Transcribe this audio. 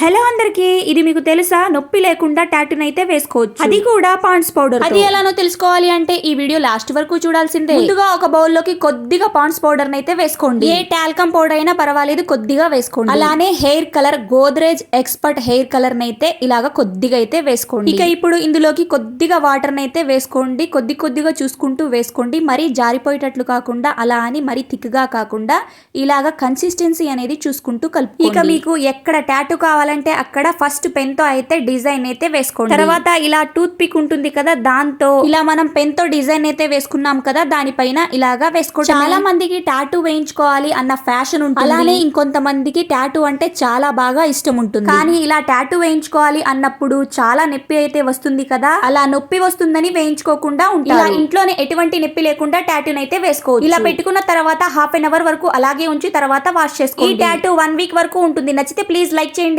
Hello అందరికి ఇది మీకు తెలుసా? నొప్పి లేకుండా టాటూన్ అయితే వేసుకోవచ్చు. అది కూడా పాండ్స్ పౌడర్ అది ఎలానో తెలుసుకోవాలి అంటే ఈ వీడియో లాస్ట్ వరకు చూడాల్సిందే. ముందుగా ఒక బౌల్లోకి కొద్దిగా పాండ్స్ పౌడర్ అయితే వేసుకోండి. ఏ టాల్కమ్ పౌడర్ అయినా పర్వాలేదు కొద్దిగా వేసుకోండి. అలానే hair colour Godrej expert hair colour అయితే ఇలాగా కొద్దిగా అయితే వేసుకోండి. ఇక ఇప్పుడు ఇందులోకి కొద్దిగా వాటర్ అయితే వేసుకోండి. కొద్ది కొద్దిగా చూసుకుంటూ వేసుకోండి. మరీ జారిపోయేటట్లు కాకుండా అలా అని మరీ థిక్గా కాకుండా ఇలాగా కన్సిస్టెన్సీ అనేది చూసుకుంటూ కలుపు ఇక మీకు ఎక్కడ టాటూ వేసుకోవాలంటే అక్కడ ఫస్ట్ పెన్తో అయితే డిజైన్ అయితే వేసుకోండి. తర్వాత ఇలా టూత్ పిక్ ఉంటుంది కదా దాంతో ఇలా మనం పెన్తో డిజైన్ అయితే వేసుకున్నాం కదా దానిపైన ఇలాగా వేసుకోండి. చాలా మందికి టాటూ వేయించుకోవాలి అన్న ఫ్యాషన్ ఉంటుంది. అలానే ఇంకొంతమందికి టాటూ అంటే చాలా బాగా ఇష్టం ఉంటుంది. కానీ ఇలా టాటూ వేయించుకోవాలి అన్నప్పుడు చాలా నొప్పి అయితే వస్తుంది కదా అలా నొప్పి వస్తుందని వేయించుకోకుండా ఉంటారు. ఇలా ఇంట్లోనే ఎటువంటి నొప్పి లేకుండా టాటూని అయితే వేసుకోవచ్చు. ఇలా పెట్టుకున్న తర్వాత హాఫ్ అన్ అవర్ వరకు అలాగే ఉంచి తర్వాత వాష్ చేసుకోండి. ఈ టాటూ వన్ వీక్ వరకు ఉంటుంది. నచ్చితే ప్లీజ్ లైక్ చేయండి.